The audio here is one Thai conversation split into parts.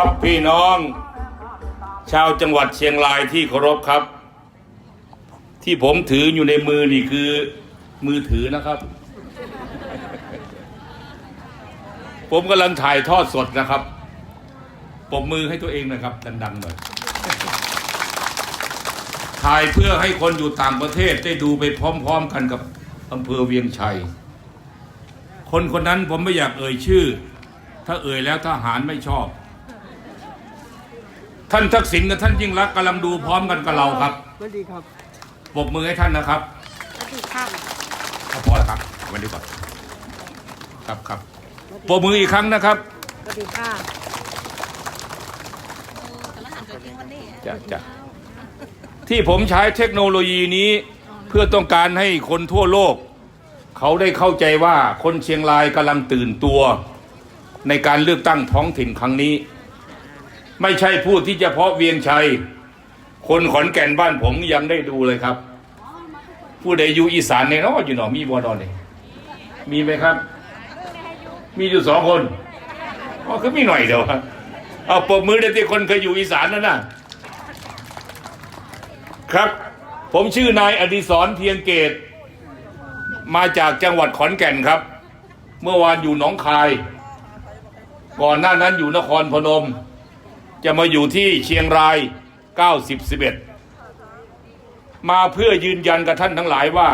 ครับพี่น้อง ชาวจังหวัดเชียงรายที่เคารพครับ ที่ผมถืออยู่ในมือนี่คือมือถือนะครับ ผมกำลังถ่ายทอดสดนะครับปรบมือให้ตัวเองนะครับ ดังๆหน่อยถ่ายเพื่อให้คนอยู่ต่างประเทศได้ดูไปพร้อม ๆ กันกับอำเภอเวียงชัย คนคนนั้นผมไม่อยากเอ่ยชื่อ ถ้าเอ่ยแล้วทหารไม่ชอบ ท่านทักษิณกับท่านยิ่งรักษณ์กำลังดูพร้อมกันกับเราครับสวัสดีครับปรบมือให้ท่านนะครับสวัสดีค่ะเอาพอแล้วครับเอาไวันนี้ก่อนครับครับปรบมืออีกครั้งนะครับสวัสดีค่ะแต่ละหันตัวจริงวันนี้จ้ะจ้ะที่ผมใช้เทคโนโลยีนี้เพื่อต้องการให้คนทั่วโลก เขาได้เข้าใจว่าคนเชียงรายกำลังตื่นตัว ในการเลือกตั้งท้องถิ่นครั้งนี้ ไม่ใช่พูดที่เฉพาะเวียงชัย คนขอนแก่นบ้านผมยังได้ดูเลยครับ ผู้ใดอยู่อีสานเนี่ยเนาะอยู่หนอมีบอนอนเนี่ยมีไหมครับ มีอยู่สองคนอ๋อคือมีหน่อยเดียวเอาปรบมือได้ที่คนเคยอยู่อีสานนั่นนะครับ ผมชื่อนายอดิศรเพียงเกต มาจากจังหวัดขอนแก่นครับ เมื่อวานอยู่หนองคาย ก่อนหน้านั้นอยู่นครพนม จะมาอยู่ที่เชียงราย 90 11 มาเพื่อยืนยันกับท่านทั้งหลายว่า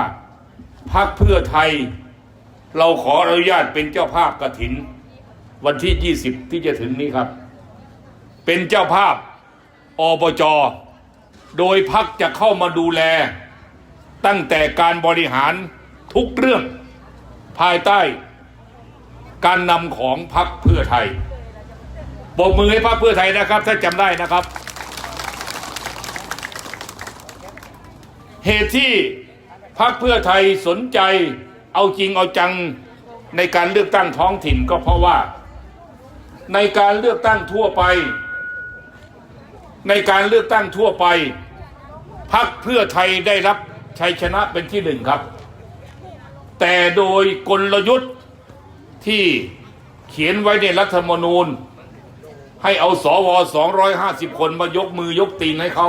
พักเพื่อไทย เราขออนุญาตเป็นเจ้าภาพกระถิน วันที่ 20 ที่จะถึงนี้ครับ เป็นเจ้าภาพอบจ โดยพักจะเข้ามาดูแล ตั้งแต่การบริหารทุกเรื่องภายใต้ การนำของพักเพื่อไทย ปรบมือให้พักเพื่อไทยนะครับ ถ้าจำได้นะครับ เหตุที่พักเพื่อไทยสนใจเอาจริงเอาจังในการเลือกตั้งท้องถิ่นก็เพราะว่า ในการเลือกตั้งทั่วไป ในการเลือกตั้งทั่วไปพักเพื่อไทยได้รับชัยชนะเป็นที่หนึ่งครับ แต่โดยกลยุทธ์ที่เขียนไว้ในรัฐธรรมนูญ ให้เอาสว250คนมายกมือยกตีนให้เขา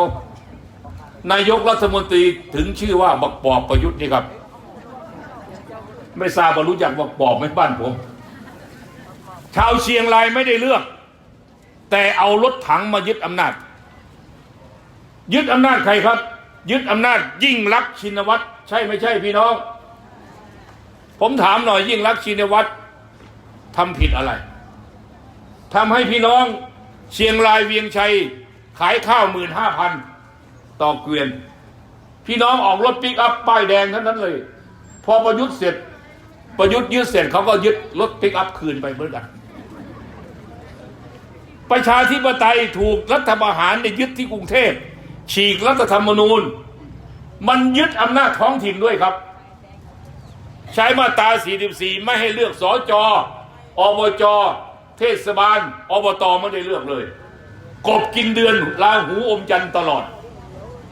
นายกรัฐมนตรีถึงชื่อว่าบักปอบประยุทธ์นี่ครับ ไม่ทราบว่ารู้จักบักปอบไหมบ้านผม ชาวเชียงรายไม่ได้เลือก แต่เอารถถังมายึดอำนาจ ยึดอำนาจใครครับ ยึดอำนาจยิ่งรักษณ์ชินวัตรใช่ไม่ใช่พี่น้อง ผมถามหน่อยยิ่งรักษณ์ชินวัตรทำผิดอะไร ทำให้พี่น้องเชียงรายเวียงชัย ขายข้าวหมื่นห้าพันต่อเกวียน พี่น้องออกรถปิกอัพป้ายแดงเท่านั้นเลย พอประยุทธ์เสร็จ ประยุทธ์ยึดเสร็จเขาก็ยึดรถปิกอัพคืนไปเหมือนกัน ประชาธิปไตยถูกรัฐประหารในยึดที่กรุงเทพฉีกรัฐธรรมนูญ มันยึดอำนาจท้องถิ่นด้วยครับ ใช้มาตรา44 ไม่ให้เลือกสอจออบจ เทศบาลอบตไม่ได้เลือกเลย กบกินเดือนลาหูอมจันตลอด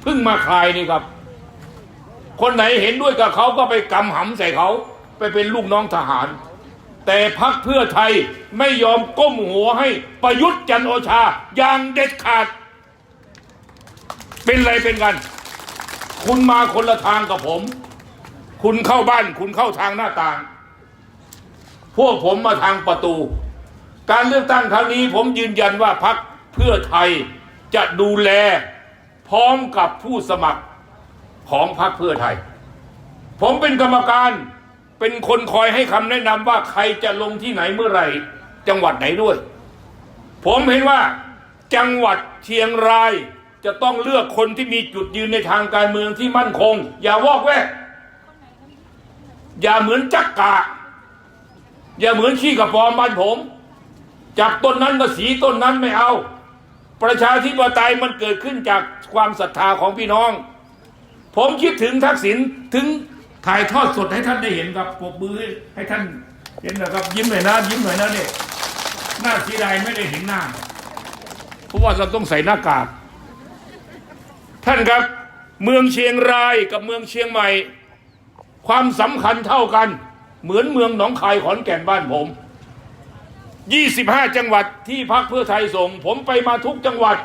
เพิ่งมาคลายนี่ครับ คนไหนเห็นด้วยกับเขาก็ไปกำหำใส่เขา ไปเป็นลูกน้องทหาร แต่พักเพื่อไทยไม่ยอมก้มหัวให้ประยุทธ์จันโอชาอย่างเด็ดขาด เป็นไรเป็นกัน คุณมาคนละทางกับผม คุณเข้าบ้าน คุณเข้าทางหน้าต่าง พวกผมมาทางประตู การเลือกตั้งครั้งนี้ผมยืนยันว่าพักเพื่อไทยจะดูแลพร้อมกับผู้สมัครของพรรคเพื่อไทย ผมเป็นกรรมการเป็นคนคอยให้คำแนะนำว่าใครจะลงที่ไหนเมื่อไหร่ จังหวัดไหนด้วย ผมเห็นว่าจังหวัดเชียงรายจะต้องเลือกคนที่มีจุดยืนในทางการเมืองที่มั่นคง อย่าวอกแวกอย่าเหมือนจักกะ อย่าเหมือนขี้กระปอมบ้านผม จับต้นนั้นก็สีต้นนั้นไม่เอา ประชาธิปไตยมันเกิดขึ้นจากความศรัทธาของพี่น้อง ผมคิดถึงทักษิณถึงถ่ายทอดสดให้ท่านได้เห็นครับปรบมือให้ท่านเห็นนะครับ ยิ้มหน่อยนะยิ้มหน่อยนะเนี่ยหน้าสีใดไม่ได้เห็นหน้า เพราะว่าเราต้องใส่หน้ากาก ท่านครับ เมืองเชียงรายกับเมืองเชียงใหม่ ความสำคัญเท่ากัน เหมือนเมืองหนองคายขอนแก่นบ้านผม 25 จังหวัดที่พักเพื่อไทยส่ง ผมไปมาทุกจังหวัด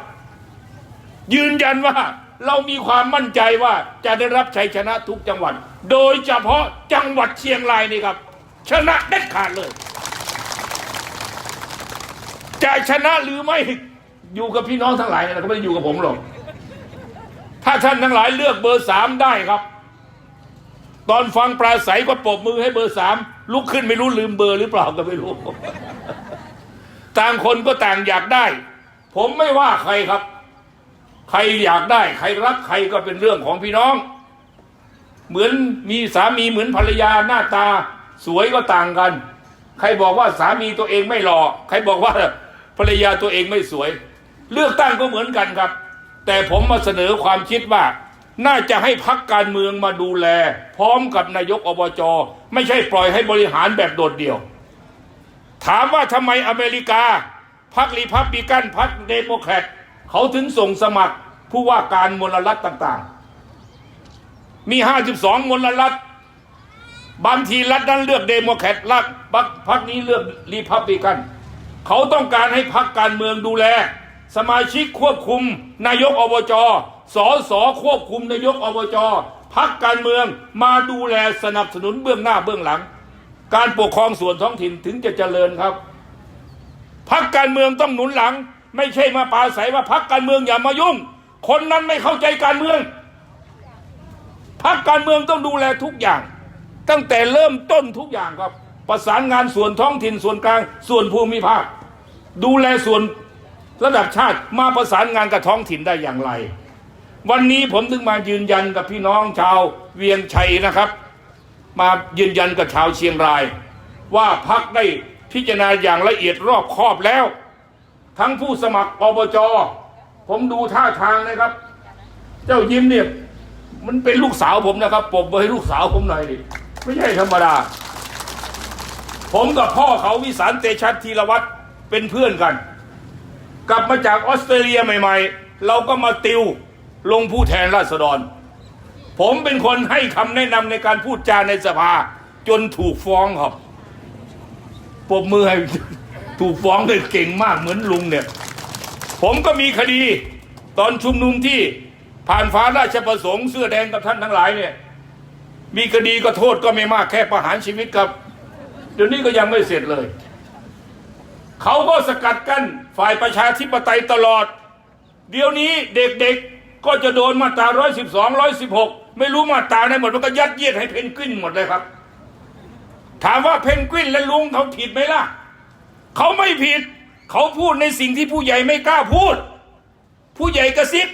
ยืนยันว่าเรามีความมั่นใจว่าจะได้รับชัยชนะทุกจังหวัด โดยเฉพาะจังหวัดเชียงรายนี่ครับ ชนะเด็ดขาดเลย จะชนะหรือไม่อยู่กับพี่น้องทั้งหลายนะก็ไม่ได้อยู่กับผมหรอกถ้าท่านทั้งหลายเลือกเบอร์สามได้ครับ ตอนฟังปราศัยก็ปรบมือให้เบอร์สามลุกขึ้นไม่รู้ลืมเบอร์หรือเปล่าก็ไม่รู้ ต่างคนก็ต่างอยากได้ ผมไม่ว่าใครครับ ใครอยากได้ ใครรักใครก็เป็นเรื่องของพี่น้อง เหมือนมีสามีเหมือนภรรยาหน้าตา สวยก็ต่างกัน ใครบอกว่าสามีตัวเองไม่หล่อใครบอกว่าภรรยาตัวเองไม่สวย เลือกตั้งก็เหมือนกันครับ แต่ผมมาเสนอความคิดว่า น่าจะให้พักการเมืองมาดูแล พร้อมกับนายกอบจไม่ใช่ปล่อยให้บริหารแบบโดดเดี่ยว ถามว่าทำไมอเมริกาพรรครีพับลิกันพรรคเดโมแครตเขาถึงส่งสมัครผู้ว่าการมลรัฐต่างๆ มี 52 มลรัฐ บางทีรัฐนั้นเลือกเดโมแครตรัฐพรรคนี้เลือกรีพับลิกัน เขาต้องการให้พรรคการเมืองดูแล สมาชิกควบคุม นายกอบจสอสอควบคุมนายกอบจพรรคการเมืองมาดูแลสนับสนุนเบื้องหน้าเบื้องหลัง การปกครองส่วนท้องถิ่นถึงจะเจริญครับพักการเมืองต้องหนุนหลัง ไม่ใช่มาปาศัยว่าพักการเมืองอย่ามายุ่ง คนนั้นไม่เข้าใจการเมืองพักการเมืองต้องดูแลทุกอย่าง ตั้งแต่เริ่มต้นทุกอย่างครับ ประสานงานส่วนท้องถิ่นส่วนกลาง ส่วนภูมิภาค ดูแลส่วนระดับชาติมาประสานงานกับท้องถิ่นได้อย่างไร วันนี้ผมถึงมายืนยันกับพี่น้องชาวเวียงชัยนะครับ มายืนยันกับชาวเชียงราย ว่าพักได้พิจารณาอย่างละเอียดรอบคอบแล้ว ทั้งผู้สมัครอบจผมดูท่าทางนะครับ เจ้ายิ้มเนี่ยมันเป็นลูกสาวผมนะครับปบมือให้ลูกสาวผมหน่อยดิไม่ใช่ธรรมดา ผมกับพ่อเขาวิสารเตชัดธีรวัตรเป็นเพื่อนกัน กลับมาจากออสเตรเลียใหม่ ๆ เราก็มาติวลงผู้แทนราษฎร ผมเป็นคนให้คำแนะนำในการพูดจาในสภา จนถูกฟ้องครับปรบมือให้ถูกฟ้องเลยเก่งมากเหมือนลุงเนี่ย ผมก็มีคดีตอนชุมนุมที่ผ่านฟ้าราชประสงค์เสื้อแดงกับท่านทั้งหลายเนี่ย มีคดีก็โทษก็ไม่มากแค่ประหารชีวิตครับ เดี๋ยวนี้ก็ยังไม่เสร็จเลย เขาก็สกัดกั้นฝ่ายประชาธิปไตยตลอด เดี๋ยวนี้เด็กๆ ก็จะโดนมาตรา112 116ไม่รู้มาตราไหนหมดมันก็ยัดเยียดให้เพนกวินหมดเลยครับ ถามว่าเพนกวินและลุงเขาผิดไหมล่ะ เขาไม่ผิด เขาพูดในสิ่งที่ผู้ใหญ่ไม่กล้าพูด ผู้ใหญ่กระซิบ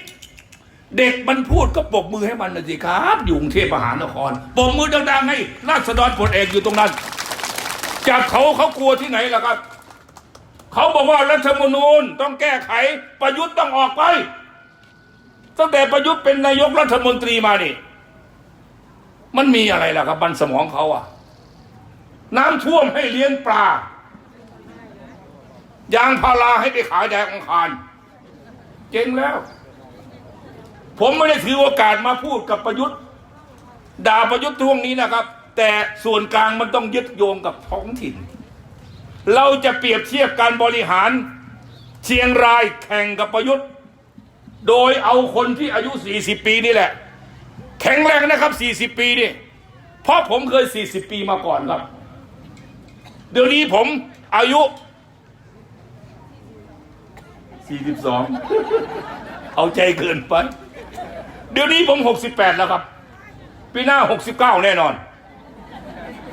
เด็กมันพูดก็ปรบมือให้มันนะสิครับอยู่กรุงเทพมหานครปรบมือดังๆให้ราษฎรปลเอกอยู่ตรงนั้น จากเขาเขากลัวที่ไหนล่ะครับ เขาบอกว่ารัฐธรรมนูญต้องแก้ไขประยุทธ์ต้องออกไป ตั้งแต่ประยุทธ์เป็นนายกรัฐมนตรีมานี่มันมีอะไรล่ะครับบันสมองเขาอะน้ำท่วมให้เลี้ยงปลายางพาราให้ไปขายแดกองคารเจ๊งแล้ว ผมไม่ได้ถือโอกาสมาพูดกับประยุทธ์ด่าประยุทธ์ท่วงนี้นะครับ แต่ส่วนกลางมันต้องยึดโยงกับท้องถิ่น เราจะเปรียบเทียบการบริหารเชียงรายแข่งกับประยุทธ์ โดยเอาคนที่อายุ 40 ปีนี่แหละ แข็งแรงนะครับ 40 ปีนี่เพราะผมเคย 40 ปีมาก่อนครับ เดี๋ยวนี้ผมอายุ 42 เอาใจเกินไป เดี๋ยวนี้ผม 68 แล้วครับ ปีหน้า 69 แน่นอน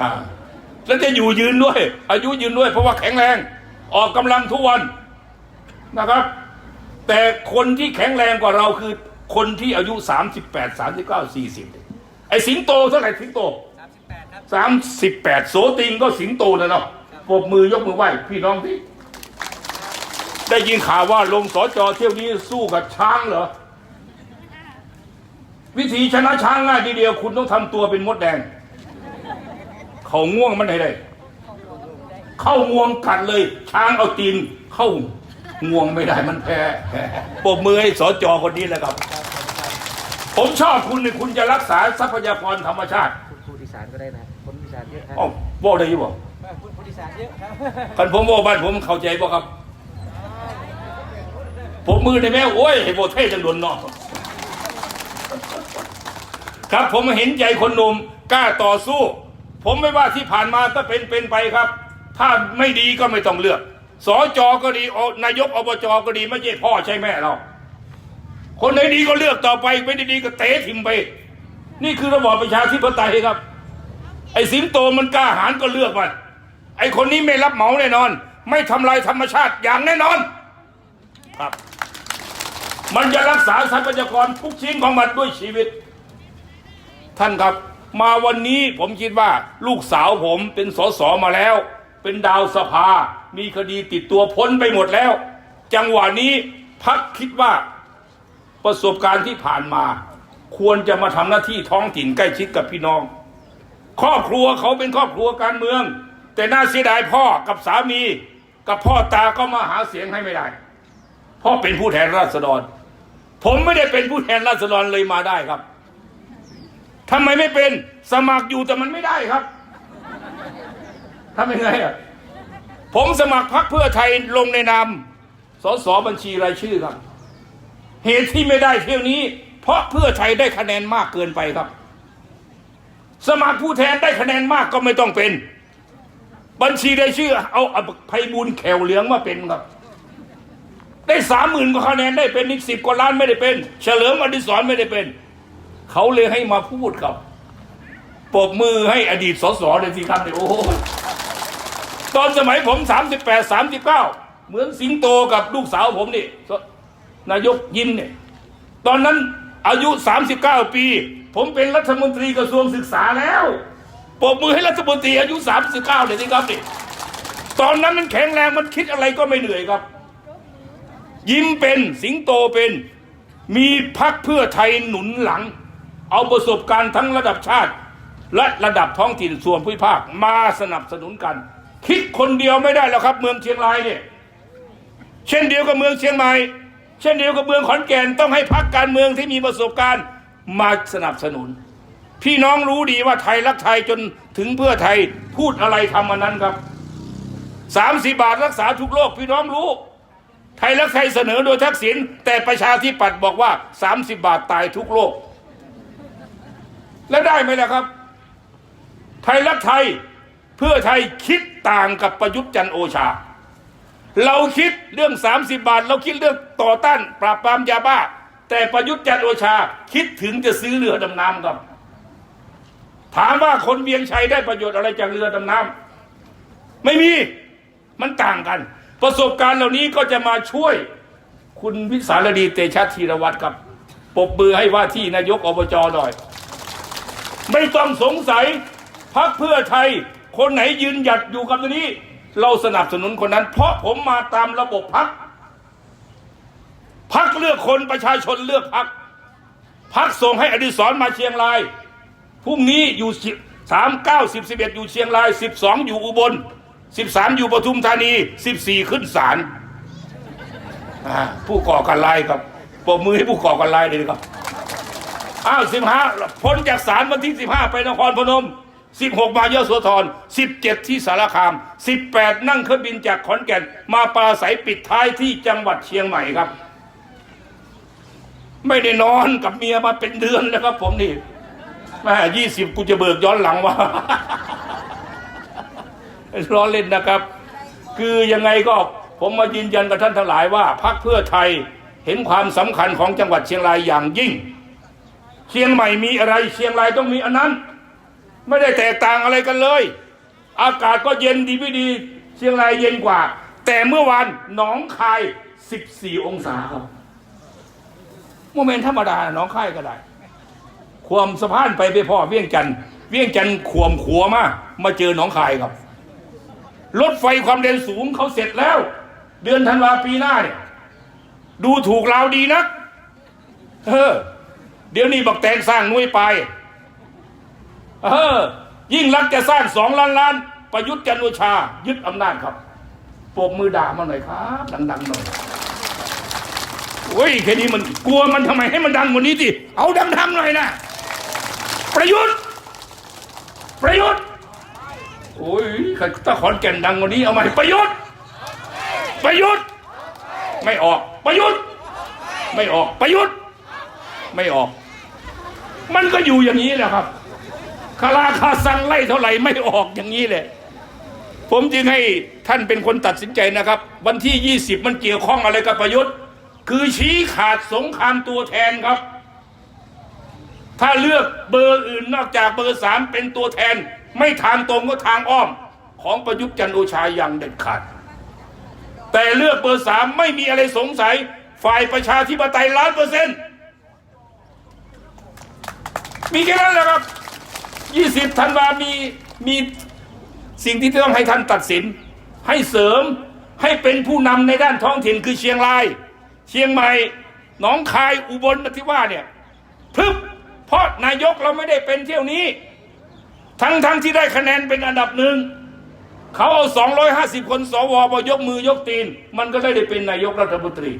อ่าแล้วจะอยู่ยืนด้วย อายุยืนด้วยเพราะว่าแข็งแรง ออกกำลังทุกวันนะครับ แต่คนที่แข็งแรงกว่าเราคือคนที่อายุ 38 39 40 ไอ้สิงโตเท่าไหร่สิงโต 38 โสติงก็สิงโตนะเนาะปรบมือยกมือไหว้พี่น้องที่ได้ยินข่าวว่าลงสอจอเที่ยวนี้สู้กับช้างเหรอ วิธีชนะช้างง่ายทีเดียวคุณต้องทำตัวเป็นมดแดง เขาง่วงมันไหนได้ เข้างวงกัดเลย ช้างเอาตีนเข้า งวงไม่ได้มันแพ้ปรบมือให้สอจอคนนี้แหละครับ ผมชอบคุณเนี่ยคุณจะรักษาทรัพยากรธรรมชาติพูดพูดอีสานก็ได้นะคนอีสานเยอะฮะอ๋อบอกได้อยี่บ่พูดพูดอีอีสานเยอะครับคันผมบอกบ้านผมเข้าใจบ่ครับ ผมมือได้ไหมโอ้ยให้โบเท่จังโดนเนอกครับผมเห็นใจคนหนุ่มกล้าต่อสู้ ผมไม่ว่าที่ผ่านมาก็เป็นเป็นไปครับ ถ้าไม่ดีก็ไม่ต้องเลือก สอจอก็ดีนายกอบจก็ดีไม่ใช่พ่อใช่แม่เรา คนไหนดีก็เลือกต่อไปไม่ได้ดีก็เตะทิ้งไป นี่คือระบอบประชาธิปไตยครับ ไอ้สิงโตมันกล้าหาญก็เลือกมันไอ้คนนี้ไม่รับเหมาแน่นอน ไม่ทำลายธรรมชาติอย่างแน่นอนครับ มันจะรักษาทรัพยากรทุกชิ้นของมันด้วยชีวิต ท่านครับ มาวันนี้ผมคิดว่าลูกสาวผมเป็นสสมาแล้ว เป็นดาวสภา มีคดีติดตัวพ้นไปหมดแล้ว จังหวะนี้พักคิดว่าประสบการณ์ที่ผ่านมา ควรจะมาทำหน้าที่ท้องถิ่นใกล้ชิดกับพี่น้อง ครอบครัวเขาเป็นครอบครัวการเมือง แต่น่าเสียดายพ่อกับสามี กับพ่อตาก็มาหาเสียงให้ไม่ได้พ่อเป็นผู้แทนราษฎร ผมไม่ได้เป็นผู้แทนราษฎรเลยมาได้ครับทำไมไม่เป็นสมัครอยู่แต่มันไม่ได้ครับ ทำยังไงอะผมสมัครพรรคเพื่อไทยลงในนามสสบัญชีรายชื่อครับ เหตุที่ไม่ได้เที่ยวนี้ เพราะเพื่อไทยได้คะแนนมากเกินไปครับ สมัครผู้แทนได้คะแนนมากก็ไม่ต้องเป็น บัญชีได้ชื่อ เอาอภัยบุญแขวเหลืองมาเป็นครับ ได้สามหมื่นกว่าคะแนนได้เป็นอีกสิบกว่าล้านไม่ได้เป็น เฉลิมอดิศรไม่ได้เป็น เขาเลยให้มาพูดครับ ปรบมือให้อดีตสสเลยสิครับเนี่ยโอ้โหตอนสมัยผมสามสิบแปดสามสิบเก้าเหมือนสิงโตกับลูกสาวผมนี่นายกยิ้มเนี่ย ตอนนั้นอายุ 39 ปี ผมเป็นรัฐมนตรีกระทรวงศึกษาแล้วปรบมือให้รัฐมนตรีอายุ 39เลยสิครับนี่ตอนนั้นมันแข็งแรงมันคิดอะไรก็ไม่เหนื่อยครับ ยิ้มเป็นสิงโตเป็น มีพักเพื่อไทยหนุนหลัง เอาประสบการณ์ทั้งระดับชาติ และระดับท้องถิ่นส่วนภูมิภาคมาสนับสนุนกัน คิดคนเดียวไม่ได้แล้วครับ เมืองเชียงรายเนี่ยเช่นเดียวกับเมืองเชียงใหม่เช่นเดียวกับเมืองขอนแก่นต้องให้พักการเมืองที่มีประสบการณ์มาสนับสนุน พี่น้องรู้ดีว่าไทยรักไทยจนถึงเพื่อไทยพูดอะไรทำอันนั้นครับสามสิบาทรักษาทุกโรคพี่น้องรู้ ไทยรักไทยเสนอโดยทักษิณแต่ประชาธิปัตย์บอกว่า 30 บาทตายทุกโรคแล้วได้ไหมล่ะครับ ไทยรักไทยเพื่อไทยคิดต่างกับประยุทธ์จันโอชา เราคิดเรื่อง 30 บาท เราคิดเรื่องต่อต้าน ปราบปรามยาบ้า แต่ประยุทธ์จันโอชาคิดถึงจะซื้อเรือดำน้ำครับ ถามว่าคนเวียงชัยได้ประโยชน์อะไรจากเรือดำน้ำไม่มีมันต่างกัน ประสบการณ์เหล่านี้ก็จะมาช่วยคุณพิสารดีเตชะธีรวัตรครับปบมือให้ว่าที่นายกอบจหน่อย ไม่ต้องสงสัย พักเพื่อไทย คนไหนยืนหยัดอยู่กับตัวนี้ เราสนับสนุนคนนั้น เพราะผมมาตามระบบพักพักเลือกคนประชาชนเลือกพักพักส่งให้อดิศรมาเชียงรายพรุ่งนี้อยู่สามเก้าสิบสิบเอ็ดอยู่เชียงรายสิบสองอยู่อุบลสิบสามอยู่ปทุมธานีสิบสี่ขึ้นศาลผู้ก่อการร้ายครับปรบมือให้ผู้ก่อการร้ายเลยครับอ้าวสิบห้าพ้นจากศาลวันที่สิบห้าไปนครพนม สิบหกมายโสธรสิบเจ็ดที่สารคามสิบแปดนั่งเครื่องบินจากขอนแก่น มาปราศัยปิดท้ายที่จังหวัดเชียงใหม่ครับ ไม่ได้นอนกับเมียมาเป็นเดือนแล้วครับผมนี่แม่ยี่สิบกูจะเบิกย้อนหลังว่าล้อเล่นนะครับ คือยังไงก็ผมมายืนยันกับท่านทั้งหลายว่าพรรคเพื่อไทยเห็นความสำคัญของจังหวัดเชียงรายอย่างยิ่ง เชียงใหม่มีอะไรเชียงรายต้องมีอันนั้น ไม่ได้แตกต่างอะไรกันเลย อากาศก็เย็นดีไม่ดี เชียงรายเย็นกว่า แต่เมื่อวานหนองคาย 14 องศาครับโมเมนต์ธรรมดาหนองคายก็ได้ ความสะพานไปไปพ่อเวียงจันทร์เวียงจันทร์ขวมขัวมามาเจอหนองคายครับรถไฟความเร็วสูงเขาเสร็จแล้ว เดือนธันวาปีหน้าเนี่ยดูถูกเราดีนักเออเดี๋ยวนี้บักแตงสร้างน่วยไป เออ ยิ่งรักจะสร้างสองล้านล้าน ประยุทธ์จันโอชา ยึดอำนาจครับปรบมือด่ามาหน่อยครับ ดังๆหน่อยโอ้ยแค่นี้มันกลัวมันทำไมให้มันดังกว่านี้สิเอาดังๆหน่อยนะประยุทธ์ประยุทธ์โอ้ยถ้าขอนแก่นดังกว่านี้เอาไหมประยุทธ์ประยุทธ์ไม่ออกประยุทธ์ไม่ออกประยุทธ์ไม่ออก มันก็อยู่อย่างนี้แหละครับ คาราคาซังไล่เท่าไหร่ไม่ออกอย่างนี้แหละ ผมจึงให้ท่านเป็นคนตัดสินใจนะครับ วันที่ 20 มันเกี่ยวข้องอะไรกับประยุทธ์ คือชี้ขาดสงครามตัวแทนครับ ถ้าเลือกเบอร์อื่นนอกจากเบอร์สามเป็นตัวแทน ไม่ทางตรงก็ทางอ้อม ของประยุทธ์จันโอชาอย่างเด็ดขาด แต่เลือกเบอร์สามไม่มีอะไรสงสัย ฝ่ายประชาธิปไตยล้านเปอร์เซ็นต์มีแค่นั้นแหละครับ 20ธันวามีมีสิ่งที่ต้องให้ท่านตัดสิน ให้เสริมให้เป็นผู้นำในด้านท้องถิ่นคือเชียงราย เชียงใหม่หนองคายอุบลที่ว่าเนี่ยพึบเพราะนายกเราไม่ได้เป็นเที่ยวนี้ ทั้งทั้งที่ได้คะแนนเป็นอันดับหนึ่งเขาเอา 250 คนสวมายกมือยกตีน มันก็ได้ได้เป็นนายกรัฐมนตรี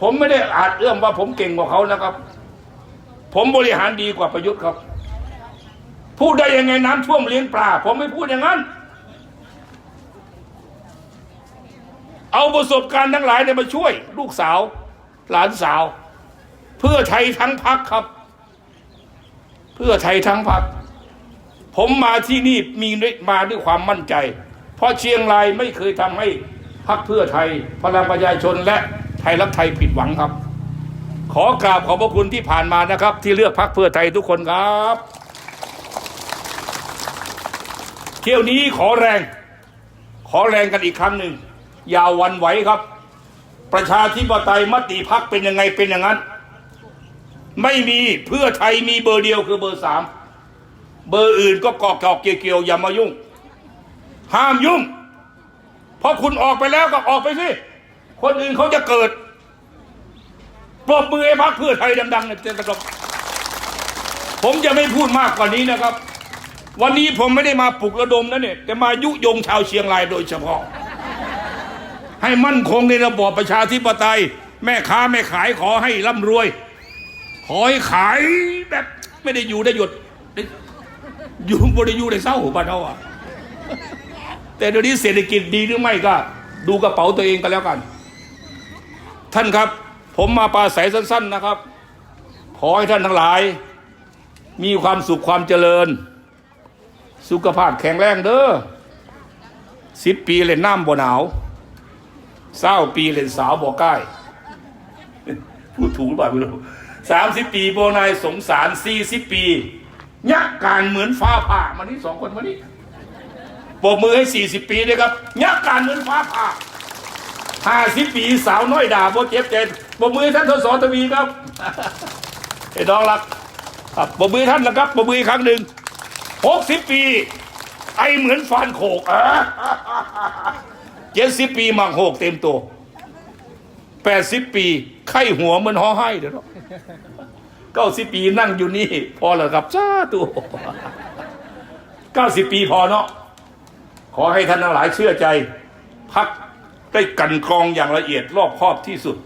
ผมไม่ได้อาจเอื้อมว่าผมเก่งกว่าเขานะครับ ผมบริหารดีกว่าประยุทธ์ครับ พูดได้ยังไงน้ำท่วมเลี้ยงปลา ผมไม่พูดอย่างนั้น เอาประสบการณ์ทั้งหลายเนี่ยมาช่วย ลูกสาว หลานสาว เพื่อไทยทั้งพักครับ เพื่อไทยทั้งพัก ผมมาที่นี่มีมาด้วยความมั่นใจ เพราะเชียงรายไม่เคยทำให้พักเพื่อไทยพลังประชาชนและไทยรักไทยผิดหวังครับ ขอกราบขอบพระคุณที่ผ่านมานะครับ ที่เลือกพักเพื่อไทยทุกคนครับ เที่ยวนี้ขอแรง ขอแรงกันอีกครั้งหนึ่งอย่าวันไหวครับ ประชาธิปไตยมติพักเป็นยังไงเป็นอย่างนั้น ไม่มีเพื่อไทยมีเบอร์เดียวคือเบอร์สามเบอร์อื่นก็กอกกอกเกี่ยวเกี่ยวอย่ามายุ่ง ห้ามยุ่ง เพราะคุณออกไปแล้วก็ออกไปสิ คนอื่นเขาจะเกิดปรบมือให้พักเพื่อไทยดังๆเนี่ยเจนตะกบผมจะไม่พูดมากกว่านี้นะครับ วันนี้ผมไม่ได้มาปลุกระดมนะเนี่ย แต่มายุยงชาวเชียงรายโดยเฉพาะ ให้มั่นคงในระบอบประชาธิปไตย แม่ค้าแม่ขายขอให้ร่ำรวย ขอให้ขายแบบไม่ได้อยู่ได้หยุดอยู่บริยูได้เศร้าบ้านเราอะ แต่เดี๋ยวนี้เศรษฐกิจดีหรือไม่ก็ ดูกระเป๋าตัวเองกันแล้วกัน ท่านครับ ผมมาปราศัยสั้น ๆนะครับ ขอให้ท่านทั้งหลาย มีความสุขความเจริญ สุขภาพแข็งแรงเด้อสิบปีเล่นน้ำบ่หนาวเศร้าปีเล่นสาวบ่ใกล้พูดถูกหรือเปล่าไม่รู้สามสิบปีโบนายสงสารสี่สิบปียักการเหมือนฟ้าผ่ามานี่สองคนมานี่ปบมือให้สี่สิบปีเลยครับยักการเหมือนฟ้าผ่าห้าสิบปีสาวน้อยด่าโบเจ็บเจ็บปบมือท่านทศทวีครับไอ้น้องรักครับปบมือท่านนะครับปบมืออีกครั้งหนึ่ง หกสิบปี ไอเหมือนฟานโขกเจ็ดสิบปีมังโหกเต็มตัวแปดสิบปี ไข้หัวเหมันห่อให้เดี๋ยวเก้าสิบปีนั่งอยู่นี่ พอแล้วครับจ้าตัวเก้าสิบปีพอเนาะขอให้ท่านทั้งหลายเชื่อใจ พักได้กันกรองอย่างละเอียดรอบครอบที่สุด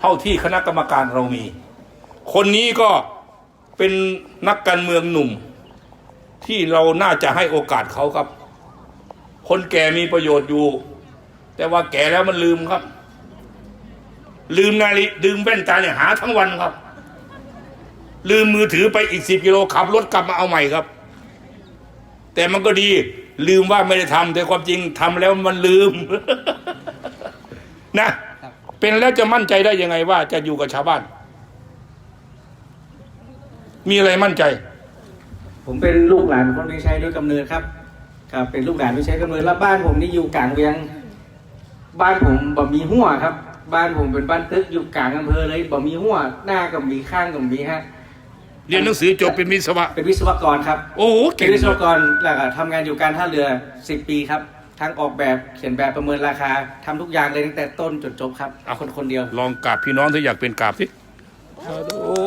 เท่าที่คณะกรรมการเรามี คนนี้ก็เป็นนักการเมืองหนุ่ม ที่เราน่าจะให้โอกาสเขาครับ คนแก่มีประโยชน์อยู่ แต่ว่าแก่แล้วมันลืมครับ ลืมนาฬิลืมแว่นตาเนี่ยหาทั้งวันครับ ลืมมือถือไปอีกสิบกิโลขับรถกลับมาเอาใหม่ครับ แต่มันก็ดีลืมว่าไม่ได้ทำแต่ความจริงทำแล้วมันลืม นะ เป็นแล้วจะมั่นใจได้ยังไงว่าจะอยู่กับชาวบ้าน มีอะไรมั่นใจ ผมเป็นลูกหลานคนพิชัยด้วยกำเนิดครับครับเป็นลูกหลานพิชัยกำเนิดแล้วบ้านผมนี่อยู่กลางเวียง บ้านผมบ่มีหัวครับ บ้านผมเป็นบ้านตึกอยู่กลางอำเภอเลยบ่มีหัวหน้ากับมีข้างกับมีฮะเรียนหนังสือจบเป็นวิศวะ เป็นวิศวกรครับ โอ้โหเป็เก่นงวิศวกรแล้วก็ทำงานอยู่การท่าเรือ10ปีครับ ทั้งออกแบบเขียนแบบประเมินราคาทำทุกอย่างเลยตั้งแต่ต้นจนจบครับคนคนเดียว ลองกราบพี่น้องถ้าอยากเป็นกราบสิโอ้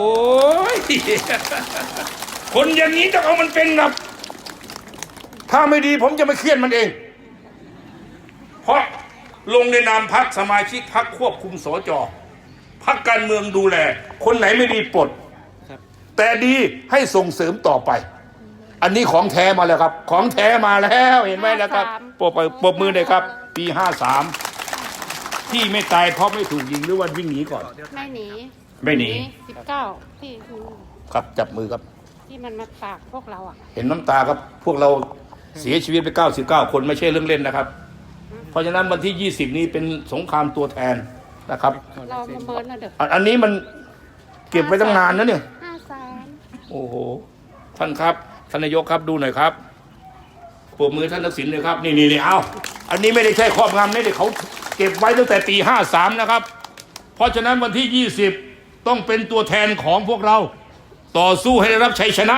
ย คนอย่างนี้ต้องเอามันเป็นครับ ถ้าไม่ดีผมจะไม่เครียดมันเอง เพราะลงในนามพักสมาชิกพักควบคุมสจพักการเมืองดูแล คนไหนไม่ดีปลดครับแต่ดีให้ส่งเสริมต่อไป อันนี้ของแท้มาแล้วครับ ของแท้มาแล้วเห็นไหมแล้วครับปรบปรบมือเลยครับ ปีห้าสามที่ไม่ตายเพราะไม่ถูกยิงหรือว่าวิ่งหนีก่อน ไม่หนี ไม่หนีสิบเก้าที่ครับจับมือครับ ที่มันมาปากพวกเราอะ เห็นน้ำตาครับ พวกเราเสียชีวิตไป 99 คนไม่ใช่เรื่องเล่นนะครับ เพราะฉะนั้นวันที่ 20 นี้เป็นสงครามตัวแทนนะครับ เราประเมินนะเด็กอันอันนี้มันเก็บไว้ตั้งนานนะเนี่ย ห้าสามโอ้โห ท่านครับท่านนายกครับดูหน่อยครับปรบมือท่านทักษิณเลยครับ นี่นี่นี่เอาอันนี้ไม่ได้ใช่ครอบงำนี่เดี๋ยวเขาเก็บไว้ตั้งแต่ปี 53 นะครับ เพราะฉะนั้นวันที่ 20 ต้องเป็นตัวแทนของพวกเรา ต่อสู้ให้ได้รับชัยชนะ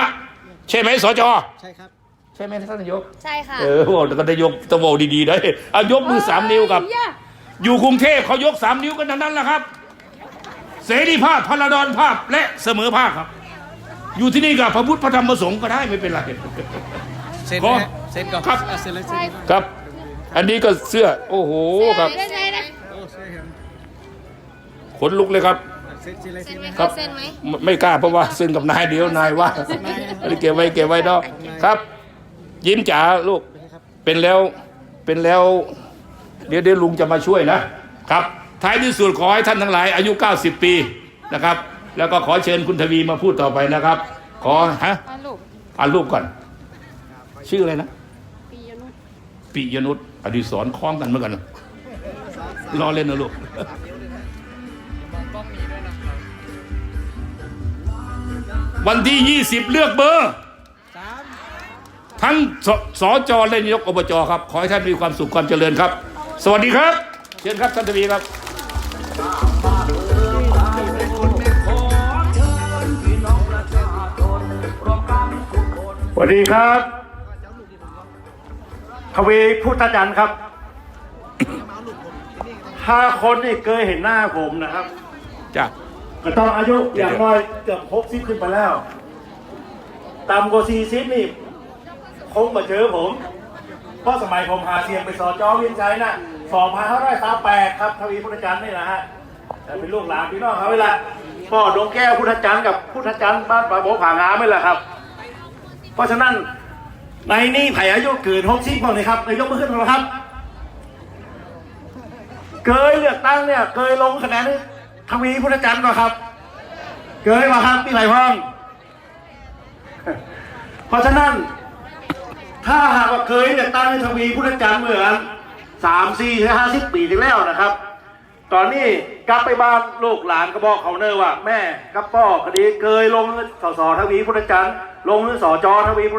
ใช่ไหมสจใช่ครับ ใช่ไหมท่านนายก ใช่ค่ะเออบอกก็ได้ยกตะโวดีๆได้เอายกมือสามนิ้วครับ อยู่กรุงเทพเขายกสามนิ้วกันทั้งนั้นแหละครับ เสรีภาพพลดรภาพและเสมอภาคครับ อยู่ที่นี่กับพระพุทธพระธรรมพระสงฆ์ก็ได้ไม่เป็นไร เซ็นขอนะเซ็นก่อนครับ อะเซ็นเลยเซ็นเลยครับ อันนี้ก็เสื้อ โอ้โหครับ ได้ไหมนะ โอ้เซ็นครับขนลุกเลยครับ เซ็นเซ็นเลยเซ็เซ็นนไหมเลยครัคะบ เซ็นไหมไม่ไม่กล้าเพราะว่าเซ็นกับนายเดียวนายว่าอันนี้เก็บไว้เก็บไว้เนาะครับ ยิ้มจ๋าลูกเป็นแล้วเป็นแล้ว เดี๋ยวเดี๋ยวลุงจะมาช่วยนะครับ ท้ายที่สุดขอให้ท่านทั้งหลาย อายุ 90 ปีนะครับ แล้วก็ขอเชิญคุณทวีมาพูดต่อไปนะครับ ขอฮะมาลูกอ่านรูปก่อน ชื่ออะไรนะ ปียนุชปิยนุษอดิศรคล้องกันเหมือนกันรอเล่นนะลูกวั นที่ 20 เลือกเบอร์สามทั้งสสจและนายกอบจครับ ขอให้ท่านมีความสุขความเจริญครับ สวัสดีครับ เชิญครับท่านทวีครับสวัสดีครับทวีพุทธจันทร์ครับถ้าคนนี่เคยเห็นหน้าผมนะครับจ้ะ ก็ต้องอายุอย่างน้อยเกือบหกสิบขึ้นไปแล้วต่ำกว่าสี่สิบนี่คงมาเจอผมเพราะสมัยผมหาเสียงไปสอจอวินชัยน่ะสองพันห้าร้อยสามแปดครับทวีพุทธจันทร์นี่นะฮะแต่เป็นลูกหลานพี่น้องเขาเวลาพ่อดงแก้วพุทธจันทร์กับพุทธจันทร์บ้านป่าโบผางาไม่แหละครับ เพราะฉะนั้นในนี้ไผ่อายุเกินหกสิบคนเลยครับนายกมือขึ้นมาครับ เคยเลือกตั้งเนี่ยเคยลงคะแนน ทวีพุทธจันทร์ก่อนครับเคยมาครับพี่ไหลพ้อง เพราะฉะนั้น ถ้าหากว่าเคยเลือกตั้งให้ทวีพุทธจันทร์เหมือนสามสี่ถึงห้าสิบปีที่แล้วนะครับ ตอนนี้กลับไปบ้านลูกหลานก็บอกเขาเนอว่า แม่กับพ่อคดีเคยลงสอสอทวีพุทธจันทร์ลงสอจทวีพุทธ